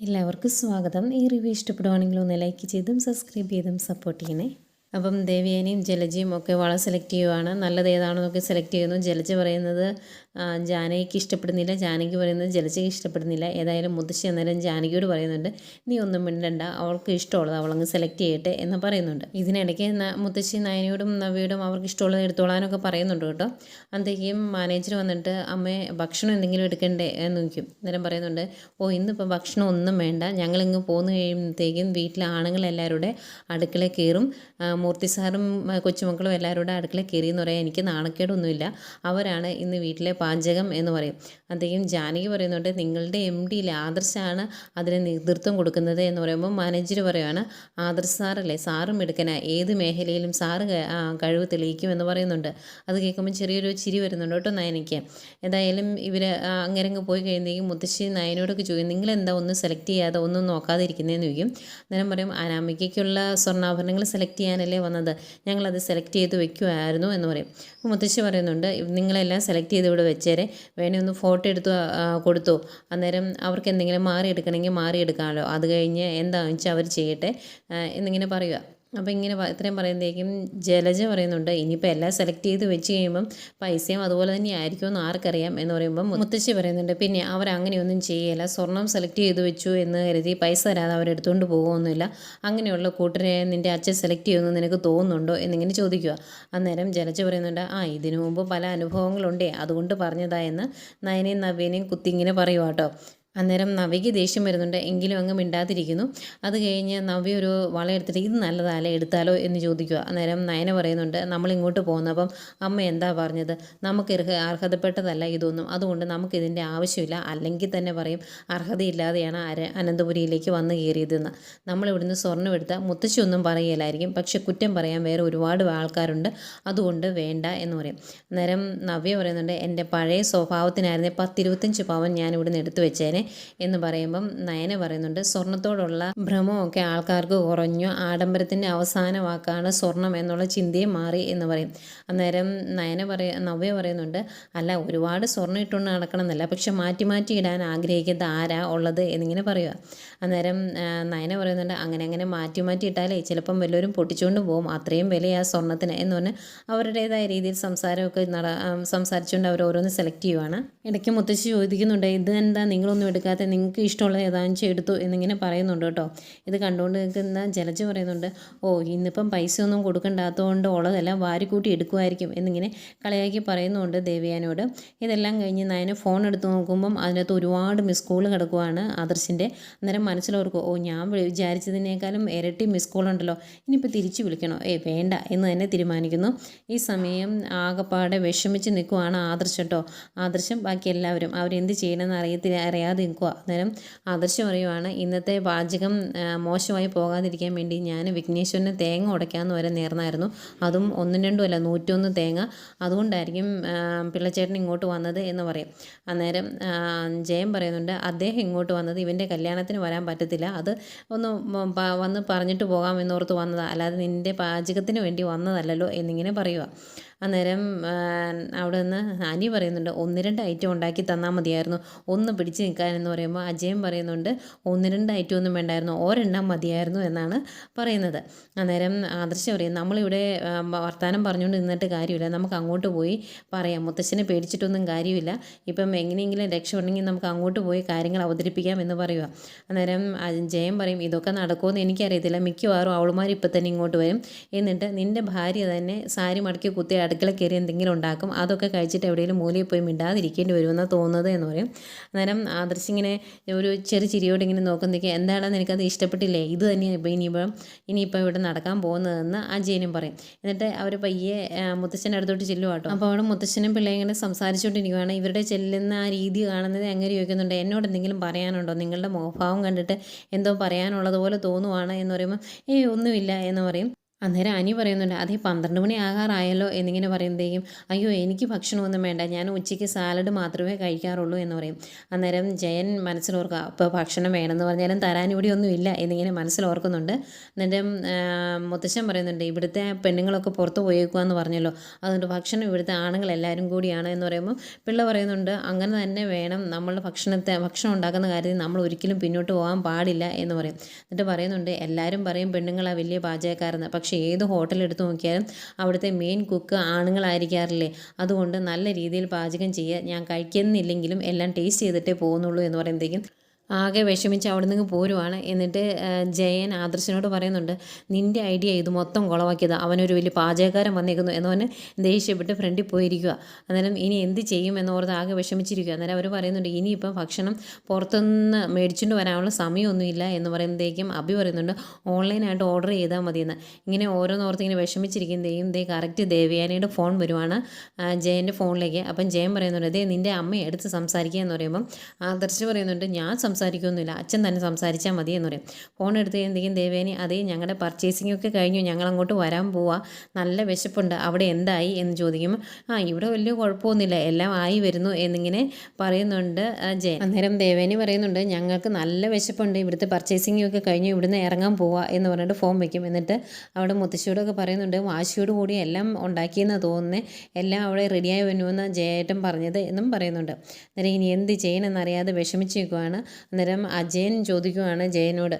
എല്ലാവർക്കും സ്വാഗതം. ഈ റിവ്യൂ ഇഷ്ടപ്പെടുവാണെങ്കിൽ ഒന്ന് ലൈക്ക് ചെയ്തും സബ്സ്ക്രൈബ് ചെയ്തും സപ്പോർട്ട് ചെയ്യണേ. അപ്പം ദേവിയേനയും ജലജയും ഒക്കെ വളം സെലക്ട് ചെയ്യുവാണ്. നല്ലത് ഏതാണെന്നൊക്കെ സെലക്ട് ചെയ്യുന്നു. ജലജ പറയുന്നത് ജാനകിക്ക് ഇഷ്ടപ്പെടുന്നില്ല. ജാനകി പറയുന്നത് ജലജയ്ക്ക് ഇഷ്ടപ്പെടുന്നില്ല. ഏതായാലും മുത്തശ്ശി അന്നേരം ജാനകിയോട് പറയുന്നുണ്ട് നീ ഒന്നും മിണ്ടണ്ട. അവൾക്ക് ഇഷ്ടമുള്ളത് അവളങ്ങ് സെലക്ട് ചെയ്യട്ടെ എന്ന് പറയുന്നുണ്ട്. ഇതിനിടയ്ക്ക് മുത്തശ്ശി നയനയോടും നവിയോടും അവർക്ക് ഇഷ്ടമുള്ളത് എടുത്തോളാനൊക്കെ പറയുന്നുണ്ട് കേട്ടോ. അന്തേക്കും മാനേജർ വന്നിട്ട് അമ്മയെ ഭക്ഷണം എന്തെങ്കിലും എടുക്കണ്ടേ? എന്ന് നോക്കും അന്നേരം പറയുന്നുണ്ട് ഓ ഇന്നിപ്പോൾ ഭക്ഷണം ഒന്നും വേണ്ട. ഞങ്ങളിങ്ങ് പോന്നു കഴിയുമ്പോഴത്തേക്കും വീട്ടിലെ ആണുങ്ങളെല്ലാവരും കൂടെ അടുക്കള കയറും. മൂർത്തി സാറും കൊച്ചുമക്കളും എല്ലാവരും കൂടെ അടുക്കള കയറി എന്ന് പറയാൻ എനിക്ക് നാണക്കേടൊന്നുമില്ല. അവരാണ് ഇന്ന് വീട്ടിലെ പാചകം എന്ന് പറയും. അദ്ദേഹം ജാനകി പറയുന്നുണ്ട് നിങ്ങളുടെ എം ഡിയിൽ ആദർശാണ് അതിന് നേതൃത്വം കൊടുക്കുന്നത് എന്ന് പറയുമ്പോൾ മാനേജർ പറയുകയാണ് ആദർശ് സാറല്ലേ സാറും എടുക്കന ഏത് മേഖലയിലും സാറ് കഴിവ് തെളിയിക്കും എന്ന് പറയുന്നുണ്ട്. അത് കേൾക്കുമ്പോൾ ചെറിയൊരു ചിരി വരുന്നുണ്ട് കേട്ടോ നയനയ്ക്ക്. എന്തായാലും ഇവർ അങ്ങനെ പോയി കഴിയുമ്പോഴേക്കും മുത്തശ്ശി നയനോടൊക്കെ ചോദിക്കും നിങ്ങൾ എന്താ ഒന്നും സെലക്ട് ചെയ്യാതെ ഒന്നും നോക്കാതെ ഇരിക്കുന്നതെന്ന് ചോദിക്കും. അന്നേരം പറയും അനാമികയ്ക്കുള്ള സ്വർണാഭരണങ്ങൾ സെലക്ട് ചെയ്യാനല്ലേ വന്നത് ഞങ്ങളത് സെലക്ട് ചെയ്ത് വെക്കുമായിരുന്നു എന്ന് പറയും. മുത്തശ്ശി പറയുന്നുണ്ട് നിങ്ങളെല്ലാം സെലക്ട് ചെയ്ത് ഇവിടെ വെച്ചേരെ വേണേ ഒന്ന് ഫോട്ടോ എടുത്ത് കൊടുത്തു. അന്നേരം അവർക്ക് എന്തെങ്കിലും മാറിയെടുക്കണമെങ്കിൽ മാറിയെടുക്കാമല്ലോ അത് കഴിഞ്ഞ് എന്താണെന്ന് വെച്ചാൽ അവർ ചെയ്യട്ടെ. എന്നിങ്ങനെ പറയുക അപ്പോൾ ഇങ്ങനെ ഇത്രയും പറയുന്നതേക്കും ജലജ പറയുന്നുണ്ട് ഇനിയിപ്പോൾ എല്ലാം സെലക്ട് ചെയ്ത് വെച്ച് കഴിയുമ്പം പൈസയും അതുപോലെ തന്നെ ആയിരിക്കുമെന്ന് ആർക്കറിയാം? എന്ന് പറയുമ്പം മുത്തശ്ശി പറയുന്നുണ്ട് പിന്നെ അവർ അങ്ങനെയൊന്നും ചെയ്യില്ല സ്വർണം സെലക്ട് ചെയ്ത് വെച്ചു എന്ന് കരുതി പൈസ തരാതെ അവരെടുത്തുകൊണ്ട് പോകുമൊന്നുമില്ല അങ്ങനെയുള്ള കൂട്ടരെ നിന്റെ അച്ഛൻ സെലക്ട് ചെയ്യുമെന്ന് നിനക്ക് തോന്നുന്നുണ്ടോ? എന്നിങ്ങനെ ചോദിക്കുക അന്നേരം ജലജ പറയുന്നുണ്ട് ആ ഇതിനു മുമ്പ് പല അനുഭവങ്ങളുണ്ടേ. അതുകൊണ്ട് പറഞ്ഞതായെന്ന് നയനയും നവ്യനെയും കുത്തിങ്ങനെ പറയുക കേട്ടോ അന്നേരം നവ്യയ്ക്ക് ദേഷ്യം വരുന്നുണ്ട്. എങ്കിലും അങ്ങ് മിണ്ടാതിരിക്കുന്നു. അത് കഴിഞ്ഞ് നവ്യ ഒരു വള എടുത്തിട്ട് ഇത് നല്ലതല്ല എടുത്താലോ എന്ന് ചോദിക്കുക. അന്നേരം നയന പറയുന്നുണ്ട് നമ്മൾ ഇങ്ങോട്ട് പോകുന്നപ്പം അമ്മ എന്താ പറഞ്ഞത്? നമുക്ക് അർഹ അർഹതപ്പെട്ടതല്ല ഇതൊന്നും. അതുകൊണ്ട് നമുക്കിതിന്റെ ആവശ്യമില്ല. അല്ലെങ്കിൽ തന്നെ പറയും അർഹതയില്ലാതെയാണ് അര അനന്തപുരിയിലേക്ക് വന്നു കയറിയതെന്ന്. നമ്മളിവിടുന്ന് സ്വർണം എടുത്താൽ മുത്തശ്ശി ഒന്നും പറയുകയില്ലായിരിക്കും പക്ഷെ കുറ്റം പറയാൻ വേറെ ഒരുപാട് ആൾക്കാരുണ്ട്. അതുകൊണ്ട് വേണ്ട എന്ന് പറയും. അന്നേരം നവ്യ പറയുന്നുണ്ട് എന്റെ പഴയ സ്വഭാവത്തിനായിരുന്നേ പത്തിരുപത്തഞ്ച് പവൻ ഞാൻ ഇവിടുന്ന് എടുത്തു വെച്ചേനെ. എന്ന് പറയുമ്പം നയന പറയുന്നുണ്ട് സ്വർണത്തോടുള്ള ഭ്രമമൊക്കെ ആൾക്കാർക്ക് കുറഞ്ഞു. ആഡംബരത്തിന്റെ അവസാന വാക്കാണ് സ്വർണം എന്നുള്ള ചിന്തയെ മാറി എന്ന് പറയും. അന്നേരം നയന പറയ നവ്യ പറയുന്നുണ്ട് അല്ല ഒരുപാട് സ്വർണം ഇട്ടുകൊണ്ട് നടക്കണം എന്നല്ല പക്ഷെ മാറ്റി മാറ്റി ഇടാൻ ആഗ്രഹിക്കുന്നത് ആരാ ഉള്ളത്? എന്നിങ്ങനെ പറയുക അന്നേരം നയന പറയുന്നുണ്ട് അങ്ങനെ അങ്ങനെ മാറ്റി മാറ്റി ഇട്ടാലേ ചിലപ്പം വല്ലവരും പൊട്ടിച്ചുകൊണ്ട് പോകും അത്രയും വില ആ സ്വർണത്തിന് എന്ന് പറഞ്ഞ് അവരുടേതായ രീതിയിൽ സംസാരമൊക്കെ നട സംസാരിച്ചുകൊണ്ട് അവർ ഓരോന്ന് സെലക്ട് ചെയ്യുവാണ്. ഇടയ്ക്ക് മുത്തശ്ശി ചോദിക്കുന്നുണ്ട് ഇത് എന്താ നിങ്ങളൊന്നും എടുക്കാത്ത നിങ്ങൾക്ക് ഇഷ്ടമുള്ള ഏതാണെന്ന് എടുത്തു? എന്നിങ്ങനെ പറയുന്നുണ്ട് കേട്ടോ. ഇത് കണ്ടുകൊണ്ട് നിൽക്കുന്ന ജലജ പറയുന്നുണ്ട് ഓ ഇന്നിപ്പം പൈസ ഒന്നും കൊടുക്കണ്ടാത്തതുകൊണ്ട് ഉള്ളതെല്ലാം വാരിക്കൂട്ടി എടുക്കുമായിരിക്കും. എന്നിങ്ങനെ കളിയാക്കി പറയുന്നുണ്ട് ദേവിയാനോട്. ഇതെല്ലാം കഴിഞ്ഞ് നയന ഫോൺ എടുത്ത് നോക്കുമ്പം അതിനകത്ത് ഒരുപാട് മിസ് കോൾ കിടക്കുവാണ് ആദർശിന്റെ അന്നേരം മനസ്സിലോർക്കും ഓ ഞാൻ വിചാരിച്ചതിനേക്കാളും ഇരട്ടി മിസ് കോൾ ഉണ്ടല്ലോ. ഇനിയിപ്പോൾ തിരിച്ചു വിളിക്കണോ? ഏ വേണ്ട എന്ന് തന്നെ തീരുമാനിക്കുന്നു. ഈ സമയം ആകെപ്പാടെ വിഷമിച്ച് നിൽക്കുവാണ് ആദർശം കേട്ടോ. ആദർശം ബാക്കി എല്ലാവരും. അവരെന്ത് ചെയ്യണമെന്ന് അറിയത്തില്ല അറിയാതെ നിൽക്കുക അന്നേരം ആദർശം അറിയുവാണ് ഇന്നത്തെ പാചകം മോശമായി പോകാതിരിക്കാൻ വേണ്ടി ഞാൻ വിഘ്നേശ്വരന് തേങ്ങ ഉടയ്ക്കാമെന്ന് വരെ നേർന്നായിരുന്നു. അതും ഒന്നും രണ്ടും അല്ല നൂറ്റൊന്ന് തേങ്ങ. അതുകൊണ്ടായിരിക്കും പിള്ളച്ചേട്ടൻ ഇങ്ങോട്ട് വന്നത് എന്ന് പറയും. അന്നേരം ജയം പറയുന്നുണ്ട് അദ്ദേഹം ഇങ്ങോട്ട് വന്നത് ഇവന്റെ കല്യാണത്തിന് വരാൻ പറ്റത്തില്ല. അത് ഒന്ന് വന്ന് പറഞ്ഞിട്ട് പോകാം എന്നോർത്ത് വന്നതാണ് അല്ലാതെ നിന്റെ പാചകത്തിന് വേണ്ടി വന്നതല്ലല്ലോ എന്നിങ്ങനെ പറയുക അന്നേരം അവിടെ നിന്ന് അനി പറയുന്നുണ്ട് ഒന്ന് രണ്ട് ഐറ്റം ഉണ്ടാക്കി തന്നാൽ മതിയായിരുന്നു. ഒന്ന് പിടിച്ച് നിൽക്കാനെന്ന് പറയുമ്പോൾ അജയൻ പറയുന്നുണ്ട് ഒന്ന് രണ്ട് ഐറ്റം ഒന്നും വേണ്ടായിരുന്നു. ഒരെണ്ണം മതിയായിരുന്നു എന്നാണ് പറയുന്നത്. അന്നേരം ആദർശം പറയും നമ്മളിവിടെ വർത്തമാനം പറഞ്ഞുകൊണ്ട് നിന്നിട്ട് കാര്യമില്ല. നമുക്ക് അങ്ങോട്ട് പോയി പറയാം. മുത്തശ്ശനെ പേടിച്ചിട്ടൊന്നും കാര്യമില്ല. ഇപ്പം എങ്ങനെയെങ്കിലും രക്ഷപ്പെടണമെങ്കിൽ നമുക്ക് അങ്ങോട്ട് പോയി കാര്യങ്ങൾ അവതരിപ്പിക്കാം എന്ന് പറയുക അന്നേരം ജയം പറയും ഇതൊക്കെ നടക്കുമെന്ന് എനിക്കറിയത്തില്ല. മിക്കവാറും അവളുമാർ ഇപ്പം തന്നെ ഇങ്ങോട്ട് വരും. എന്നിട്ട് നിന്റെ ഭാര്യ തന്നെ സാരി മടക്കി കുത്തി അടുക്കള കയറി എന്തെങ്കിലും ഉണ്ടാക്കും അതൊക്കെ കഴിച്ചിട്ട് എവിടെയെങ്കിലും മൂലയിൽ പോയി മിണ്ടാതിരിക്കേണ്ടി വരുമെന്നാണ് തോന്നുന്നത് എന്ന് പറയും. അന്നേരം ആദർശ് ഇങ്ങനെ ഒരു ചെറിയ ചിരിയോട് ഇങ്ങനെ നോക്കുന്നതൊക്കെ എന്താണെന്ന് എനിക്കത് ഇഷ്ടപ്പെട്ടില്ലേ? ഇത് തന്നെയാണ് ഇപ്പോൾ ഇനിയിപ്പോൾ ഇനിയിപ്പോൾ ഇവിടെ നടക്കാൻ പോകുന്നതെന്ന് അജയനും പറയും. എന്നിട്ട് അവർ പയ്യെ മുത്തശ്ശന്റെ അടുത്തോട്ട് ചെല്ലുക കേട്ടോ. അപ്പോൾ അവിടെ മുത്തച്ഛനും പിള്ളേരും ഇങ്ങനെ സംസാരിച്ചുകൊണ്ടിരിക്കുകയാണ് ഇവരുടെ ചെല്ലുന്ന ആ രീതി കാണുന്നത് അങ്ങനെ ചോദിക്കുന്നുണ്ട്? എന്നോട് എന്തെങ്കിലും പറയാനുണ്ടോ? നിങ്ങളുടെ മുഖഭാവം കണ്ടിട്ട് എന്തോ പറയാനുള്ളത് പോലെ തോന്നുവാണ് എന്ന് പറയുമ്പോൾ ഏയ് ഒന്നുമില്ല എന്ന് പറയും. അന്നേരം അനി പറയുന്നുണ്ട് അതേ പന്ത്രണ്ട് മണി ആകാറായല്ലോ എന്നിങ്ങനെ പറയുമ്പോഴേക്കും അയ്യോ എനിക്ക് ഭക്ഷണമൊന്നും വേണ്ട ഞാൻ ഉച്ചയ്ക്ക് സാലഡ് മാത്രമേ കഴിക്കാറുള്ളൂ എന്ന് പറയും. അന്നേരം ജയൻ മനസ്സിലോർക്കുക അപ്പോൾ ഭക്ഷണം വേണമെന്ന് പറഞ്ഞാലും തരാൻ ഇവിടെ ഒന്നും ഇല്ല എന്നിങ്ങനെ മനസ്സിലോർക്കുന്നുണ്ട്. എന്നിട്ട് മുത്തശ്ശൻ പറയുന്നുണ്ട് ഇവിടുത്തെ പെണ്ണുങ്ങളൊക്കെ പുറത്ത് പോയേക്കുക എന്ന് പറഞ്ഞല്ലോ അതുകൊണ്ട് ഭക്ഷണം ഇവിടുത്തെ ആണുങ്ങൾ എല്ലാവരും കൂടിയാണ് എന്ന് പറയുമ്പോൾ പിള്ള പറയുന്നുണ്ട് അങ്ങനെ തന്നെ വേണം നമ്മളുടെ ഭക്ഷണത്തെ ഭക്ഷണം ഉണ്ടാക്കുന്ന കാര്യത്തിൽ നമ്മൾ ഒരിക്കലും പിന്നോട്ട് പോകാൻ പാടില്ല എന്ന് പറയും. എന്നിട്ട് പറയുന്നുണ്ട് എല്ലാവരും പറയും പെണ്ണുങ്ങളാണ് വലിയ പാചകക്കാരെന്ന് പക്ഷേ ഏത് ഹോട്ടൽ എടുത്ത് നോക്കിയാലും അവിടുത്തെ മെയിൻ കുക്ക് ആണുങ്ങളായിരിക്കാറില്ലേ? അതുകൊണ്ട് നല്ല രീതിയിൽ പാചകം ചെയ്യുക ഞാൻ കഴിക്കുന്നില്ലെങ്കിലും എല്ലാം ടേസ്റ്റ് ചെയ്തിട്ടേ പോകുന്നുള്ളൂ എന്ന് പറയുമ്പോഴത്തേക്കും ആകെ വിഷമിച്ച് അവിടെ നിന്ന് പോരുവാണ്. എന്നിട്ട് ജയൻ ആദർശനോട് പറയുന്നുണ്ട് നിന്റെ ഐഡിയ ഇത് മൊത്തം കുളവാക്കിയത്. അവനൊരു വലിയ പാചകക്കാരൻ വന്നേക്കുന്നു. എന്നവന് ദേഷ്യപ്പെട്ട് ഫ്രണ്ടിൽ പോയിരിക്കുക അന്നേരം ഇനി എന്ത് ചെയ്യും എന്ന് ഓർത്ത് ആകെ വിഷമിച്ചിരിക്കുക അന്നേരം അവർ പറയുന്നുണ്ട് ഇനിയിപ്പം ഭക്ഷണം പുറത്തുനിന്ന് മേടിച്ചുകൊണ്ട് വരാനുള്ള സമയമൊന്നുമില്ല. എന്ന് പറയുമ്പോഴത്തേക്കും അഭി പറയുന്നുണ്ട് ഓൺലൈനായിട്ട് ഓർഡർ ചെയ്താൽ മതിയെന്ന്. ഇങ്ങനെ ഓരോന്നോർത്ത് ഇങ്ങനെ വിഷമിച്ചിരിക്കുന്നതേയും ദേ കറക്റ്റ് ദേവയാനിയുടെ ഫോൺ വരുവാണ് ജയന്റെ ഫോണിലേക്ക്. അപ്പം ജയൻ പറയുന്നുണ്ട് ദേ നിന്റെ അമ്മയെ എടുത്ത് സംസാരിക്കുക എന്ന് പറയുമ്പം ആദർശ് പറയുന്നുണ്ട് ഞാൻ സംസാരിക്കുകയൊന്നുമില്ല അച്ഛൻ തന്നെ സംസാരിച്ചാൽ മതി എന്ന് പറയും. ഫോൺ എടുത്ത് എന്തെങ്കിലും ദേവേനി അതേ ഞങ്ങളുടെ പർച്ചേസിംഗ് ഒക്കെ കഴിഞ്ഞു. ഞങ്ങൾ അങ്ങോട്ട് വരാൻ പോവാ. നല്ല വിശപ്പുണ്ട്. അവിടെ എന്തായി? എന്ന് ചോദിക്കുമ്പോൾ ആ ഇവിടെ വലിയ കുഴപ്പമൊന്നുമില്ല. എല്ലാം ആയി വരുന്നു എന്നിങ്ങനെ പറയുന്നുണ്ട് ജയ അന്നേരം ദേവേനി പറയുന്നുണ്ട് ഞങ്ങൾക്ക് നല്ല വിശപ്പുണ്ട്. ഇവിടുത്തെ പർച്ചേസിംഗ് ഒക്കെ കഴിഞ്ഞു. ഇവിടുന്ന് ഇറങ്ങാൻ പോവാ എന്ന് പറഞ്ഞിട്ട് ഫോം വയ്ക്കും എന്നിട്ട് അവിടെ മുത്തശ്ശിയോടൊക്കെ പറയുന്നുണ്ട് വാശിയോട് കൂടി എല്ലാം ഉണ്ടാക്കിയെന്ന് തോന്നുന്നേ. എല്ലാം അവിടെ റെഡിയായി വരുമെന്ന് ജയേട്ടൻ പറഞ്ഞത് എന്നും പറയുന്നുണ്ട്. അന്നേരം ഇനി എന്ത് ചെയ്യണമെന്നറിയാതെ വിഷമിച്ച് നിൽക്കുവാണ് അന്നേരം അജയൻ ചോദിക്കുവാണ് ജയനോട്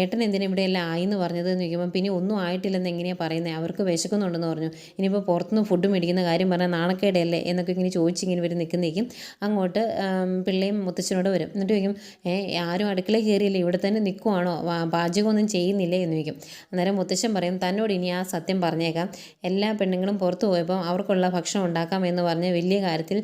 ഏട്ടൻ എന്തിനാ ഇവിടെ എല്ലാം ആയിന്ന് പറഞ്ഞത് എന്ന് ചോദിക്കുമ്പോൾ പിന്നെ ഒന്നും ആയിട്ടില്ലെന്ന് എങ്ങനെയാണ് പറയുന്നത് അവർക്ക് വിശക്കുന്നുണ്ടെന്ന് പറഞ്ഞു. ഇനിയിപ്പോൾ പുറത്തുനിന്ന് ഫുഡ് മേടിക്കുന്ന കാര്യം പറഞ്ഞാൽ നാണക്കേടല്ലേ? എന്നൊക്കെ ഇങ്ങനെ ചോദിച്ചിങ്ങനെ ഇവർ നിൽക്കുന്നേക്കും അങ്ങോട്ട് പിള്ളയും മുത്തച്ഛനോട് വരും. എന്നിട്ട് ചോദിക്കും ആരും അടുക്കള കയറിയില്ല ഇവിടെ തന്നെ നിൽക്കുവാണോ പാചകമൊന്നും ചെയ്യുന്നില്ലേ? എന്ന് ചോദിക്കും. അന്നേരം മുത്തശ്ശൻ പറയും തന്നോട് ഇനി ആ സത്യം പറഞ്ഞേക്കാം. എല്ലാ പെണ്ണുങ്ങളും പുറത്തു പോയപ്പോൾ അവർക്കുള്ള ഭക്ഷണം ഉണ്ടാക്കാം എന്ന് പറഞ്ഞ് വലിയ കാര്യത്തിൽ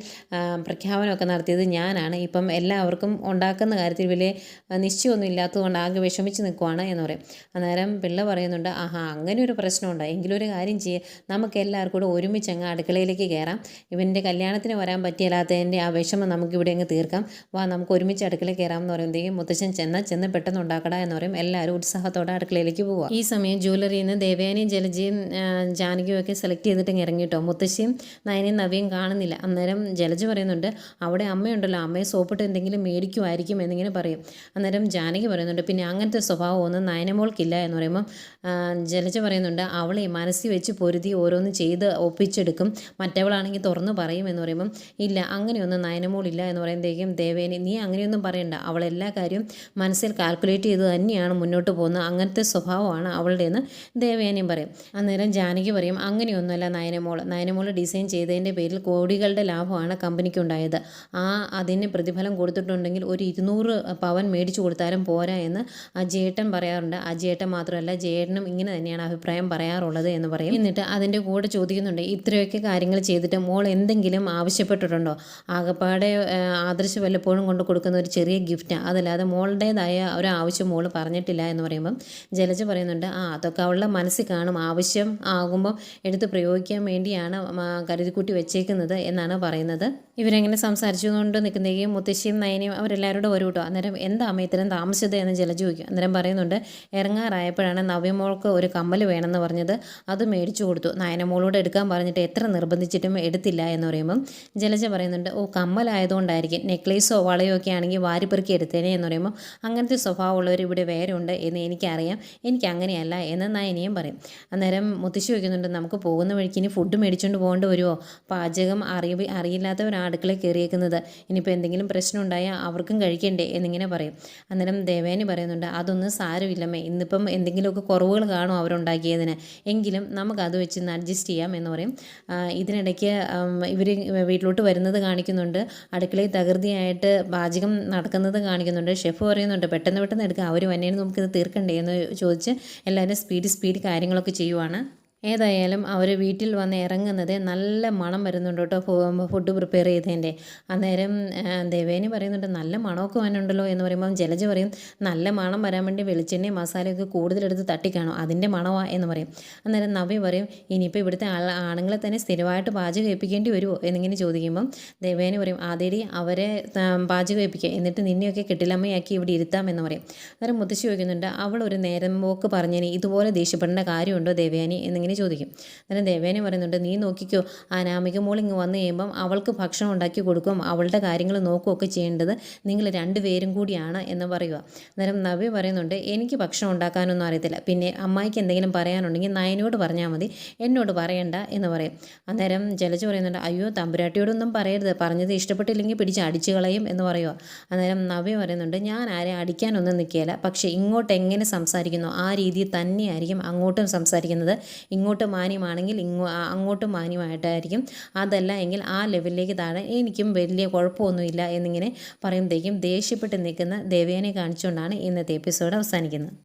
പ്രഖ്യാപനമൊക്കെ നടത്തിയത് ഞാനാണ്. ഇപ്പം എല്ലാവർക്കും ഉണ്ടാക്കുന്ന കാര്യത്തിൽ വലിയ നിശ്ചയമൊന്നും ഇല്ലാത്തതുകൊണ്ട് ആകെ വിഷമിച്ച് നിൽക്കുവാണ് എന്ന് പറയും. അന്നേരം പിള്ള പറയുന്നുണ്ട് ആഹാ അങ്ങനെ ഒരു പ്രശ്നമുണ്ട്? എങ്കിലും ഒരു കാര്യം ചെയ്യേ. നമുക്ക് എല്ലാവർക്കും കൂടെ ഒരുമിച്ച് അങ്ങ് അടുക്കളയിലേക്ക് കയറാം. ഇവന്റെ കല്യാണത്തിന് വരാൻ പറ്റിയല്ലാത്തതിന്റെ ആ വിഷമം നമുക്ക് ഇവിടെ അങ്ങ് തീർക്കാം. വാ നമുക്ക് ഒരുമിച്ച് അടുക്കളയിൽ കയറാം എന്ന് പറയുമ്പോഴത്തേക്കും മുത്തശ്ശൻ ചെന്നാൽ ചെന്ന് പെട്ടെന്ന് ഉണ്ടാക്കടാ എന്ന് പറയും. എല്ലാവരും ഉത്സാഹത്തോടെ അടുക്കളയിലേക്ക് പോവാം. ഈ സമയം ജ്വല്ലറിയിൽ നിന്ന് ദേവയാനിയും ജലജയും ജാനകിയും ഒക്കെ സെലക്ട് ചെയ്തിട്ട് ഇറങ്ങിയിട്ടോ മുത്തശ്ശിയും നയനയും നവിയും കാണുന്നില്ല. അന്നേരം ജലജ പറയുന്നുണ്ട് അവിടെ അമ്മയുണ്ടല്ലോ. അമ്മയെ സോപ്പിട്ട് എന്തെങ്കിലും മേടിക്കുമായിരിക്കും എന്നിങ്ങനെ പറയും. അന്നേരം ജാനകി പറയുന്നുണ്ട് പിന്നെ അങ്ങനത്തെ സ്വഭാവമൊന്നും നയനമോൾക്കില്ല എന്ന് പറയുമ്പം ജലജ പറയുന്നുണ്ട് അവളെ മനസ്സിൽ വെച്ച് പൊരുതി ഓരോന്ന് ചെയ്ത് ഒപ്പിച്ചെടുക്കും. മറ്റവളാണെങ്കിൽ തുറന്നു പറയും എന്ന് പറയുമ്പം ഇല്ല അങ്ങനെയൊന്നും നയനമോളില്ല എന്ന് പറയുമ്പോഴത്തേക്കും ദേവേനി നീ അങ്ങനെയൊന്നും പറയണ്ട. അവൾ എല്ലാ കാര്യവും മനസ്സിൽ കാൽക്കുലേറ്റ് ചെയ്ത് തന്നെയാണ് മുന്നോട്ട് പോകുന്നത്. അങ്ങനത്തെ സ്വഭാവമാണ് അവളുടെയെന്ന് ദേവേനിയും പറയും. അന്നേരം ജാനകി പറയും അങ്ങനെയൊന്നുമല്ല നയനമോൾ. നയനമോൾ ഡിസൈൻ ചെയ്തതിന്റെ പേരിൽ കോടികളുടെ ലാഭമാണ് കമ്പനിക്ക് കമ്പനിക്കുണ്ടായത്. ആ അതിന് പ്രതിഫലം കൊടുത്തിട്ടുണ്ടെങ്കിൽ ഒരു ഇരുന്നൂറ് പവൻ മേടിച്ചു കൊടുത്താലും പോരാ എന്ന് ആ ജേട്ടൻ പറയാറുണ്ട്. ആ ജേട്ടൻ മാത്രമല്ല ജേട്ടനും ഇങ്ങനെ തന്നെയാണ് അഭിപ്രായം പറയാറുള്ളത് എന്ന് പറയും. എന്നിട്ട് അതിന്റെ കൂടെ ചോദിക്കുന്നുണ്ട് ഇത്രയൊക്കെ കാര്യങ്ങൾ ചെയ്തിട്ട് മോൾ എന്തെങ്കിലും ആവശ്യപ്പെട്ടിട്ടുണ്ടോ? ആകപ്പാടെ ആദർശ് വല്ലപ്പോഴും കൊണ്ട് കൊടുക്കുന്ന ഒരു ചെറിയ ഗിഫ്റ്റാണ് അതല്ലാതെ മോളുടേതായ ഒരു ആവശ്യം മോൾ പറഞ്ഞിട്ടില്ല എന്ന് പറയുമ്പം ജലജ പറയുന്നുണ്ട് ആ അതൊക്കെ അവളുടെ മനസ്സിൽ കാണും. ആവശ്യം ആകുമ്പോൾ എടുത്ത് പ്രയോഗിക്കാൻ വേണ്ടിയാണ് കരുതിക്കുട്ടി വെച്ചേക്കുന്നത് എന്നാണ് പറയുന്നത്. ഇവരെങ്ങനെ സംസാരിച്ചുകൊണ്ട് നിൽക്കുന്നതെങ്കിൽ മുത്തശ്ശിയും നയനയും അവരെല്ലാവരും കൂടെ വരും കേട്ടോ. അന്നേരം എന്താ അമ്മ ഇത്രയും താമസിച്ചത് എന്ന് ജലജ ചോദിക്കും. അന്നേരം പറയുന്നുണ്ട് ഇറങ്ങാറായപ്പോഴാണ് നവ്യമോൾക്ക് ഒരു കമ്മൽ വേണമെന്ന് പറഞ്ഞത്. അത് മേടിച്ചു കൊടുത്തു. നയനമോളോട് എടുക്കാൻ പറഞ്ഞിട്ട് എത്ര നിർബന്ധിച്ചിട്ടും എടുത്തില്ല എന്ന് പറയുമ്പം ജലജ പറയുന്നുണ്ട് ഓ കമ്മലായതുകൊണ്ടായിരിക്കും. നെക്ലേസോ വളയോ ഒക്കെ ആണെങ്കിൽ വാരിപ്പെറുക്കി എടുത്തേനെ എന്ന് പറയുമ്പോൾ അങ്ങനത്തെ സ്വഭാവമുള്ളവർ ഇവിടെ വേറെ ഉണ്ട് എന്ന് എനിക്കറിയാം. എനിക്ക് അങ്ങനെയല്ല എന്ന് നയനിയും പറയും. അന്നേരം മുത്തശ്ശി വയ്ക്കുന്നുണ്ട് നമുക്ക് പോകുന്ന വഴിക്ക് ഇനി ഫുഡ് മേടിച്ചുകൊണ്ട് പോകേണ്ടി വരുമോ പാചകം അറിയ അറിയില്ലാത്തവരാണ് അടുക്കളയിൽ കയറിയേക്കുന്നത്. ഇനിയിപ്പോൾ എന്തെങ്കിലും പ്രശ്നം ഉണ്ടായാൽ അവർക്കും കഴിക്കണ്ടേ? എന്നിങ്ങനെ പറയും. അന്നേരം ദേവേനി പറയുന്നുണ്ട് അതൊന്നും സാരമില്ലമ്മേ ഇന്നിപ്പം എന്തെങ്കിലുമൊക്കെ കുറവുകൾ കാണും അവരുണ്ടാക്കിയതിന്. എങ്കിലും നമുക്കത് വെച്ച് ഇന്ന് അഡ്ജസ്റ്റ് ചെയ്യാം എന്ന് പറയും. ഇതിനിടയ്ക്ക് ഇവർ വീട്ടിലോട്ട് വരുന്നത് കാണിക്കുന്നുണ്ട്. അടുക്കളയിൽ തകൃതിയായിട്ട് പാചകം നടക്കുന്നത് കാണിക്കുന്നുണ്ട്. ഷെഫ് പറയുന്നുണ്ട് പെട്ടെന്ന് പെട്ടെന്ന് എടുക്കുക അവർ വന്നേന് നമുക്കിത് തീർക്കണ്ടേ? എന്ന് ചോദിച്ച് എല്ലാവരും സ്പീഡ് സ്പീഡ് കാര്യങ്ങളൊക്കെ ചെയ്യുവാണ്. ഏതായാലും അവർ വീട്ടിൽ വന്ന് ഇറങ്ങുന്നത് നല്ല മണം വരുന്നുണ്ട് കേട്ടോ. ഫുഡ് പ്രിപ്പയർ ചെയ്തതിന്റെ. അന്നേരം ദേവേനി പറയുന്നുണ്ട് നല്ല മണമൊക്കെ വന്നുണ്ടല്ലോ എന്ന് പറയുമ്പം ജലജ പറയും നല്ല മണം വരാൻ വേണ്ടി വെളിച്ചെണ്ണയും മസാലയൊക്കെ കൂടുതലെടുത്ത് തട്ടിക്കാണോ? അതിന്റെ മണമാ എന്ന് പറയും. അന്നേരം നവി പറയും ഇനിയിപ്പോൾ ഇവിടുത്തെ ആൾ ആണുങ്ങളെ തന്നെ സ്ഥിരമായിട്ട് പാചകം ഏൽപ്പിക്കേണ്ടി വരുമോ എന്നിങ്ങനെ ചോദിക്കുമ്പം ദേവേനി പറയും ആദ്യടി അവരെ പാചകം ഏൽപ്പിക്കുക എന്നിട്ട് നിന്നെയൊക്കെ കെട്ടിലമ്മയാക്കി ഇവിടെ ഇരുത്താം എന്ന് പറയും. അന്നേരം മുത്തശ്ശി ചോദിക്കുന്നുണ്ട് അവൾ ഒരു നേരം പോക്ക് പറഞ്ഞതിന് ഇതുപോലെ ദേഷ്യപ്പെടേണ്ട കാര്യമുണ്ടോ ദേവയാനി എന്നിങ്ങനെ ചോദിക്കും. അന്നേരം ദേവേനെ പറയുന്നുണ്ട് നീ നോക്കിക്കോ അനാമിക മോൾ ഇങ്ങ് വന്നു കഴിയുമ്പം അവൾക്ക് ഭക്ഷണം ഉണ്ടാക്കി കൊടുക്കും അവളുടെ കാര്യങ്ങൾ നോക്കുകയൊക്കെ ചെയ്യേണ്ടത് നിങ്ങൾ രണ്ടുപേരും കൂടിയാണ് എന്ന് പറയുക അന്നേരം നവ്യ പറയുന്നുണ്ട് എനിക്ക് ഭക്ഷണം ഉണ്ടാക്കാനൊന്നും അറിയത്തില്ല. പിന്നെ അമ്മായിക്ക് എന്തെങ്കിലും പറയാനുണ്ടെങ്കിൽ നയനോട് പറഞ്ഞാൽ മതി എന്നോട് പറയണ്ട എന്ന് പറയും. അന്നേരം ജലജ പറയുന്നുണ്ട് അയ്യോ തമ്പുരാട്ടിയോടൊന്നും പറയരുത്. പറഞ്ഞത് ഇഷ്ടപ്പെട്ടില്ലെങ്കിൽ പിടിച്ച് അടിച്ചു കളയും എന്ന് പറയുക അന്നേരം നവ്യ പറയുന്നുണ്ട് ഞാൻ ആരെ അടിക്കാനൊന്നും നിൽക്കില്ല പക്ഷേ ഇങ്ങോട്ട് എങ്ങനെ സംസാരിക്കുന്നു ആ രീതിയിൽ തന്നെയായിരിക്കും അങ്ങോട്ടും സംസാരിക്കുന്നത്. ഇങ്ങോട്ട് മാന്യമാണെങ്കിൽ ഇങ്ങോ അങ്ങോട്ടും മാന്യമായിട്ടായിരിക്കും. അതല്ല എങ്കിൽ ആ ലെവലിലേക്ക് താഴെ എനിക്കും വലിയ കുഴപ്പമൊന്നുമില്ല എന്നിങ്ങനെ പറയുമ്പോഴത്തേക്കും ദേഷ്യപ്പെട്ട് നിൽക്കുന്ന ദേവേനെ കാണിച്ചുകൊണ്ടാണ് ഇന്നത്തെ എപ്പിസോഡ് അവസാനിക്കുന്നത്.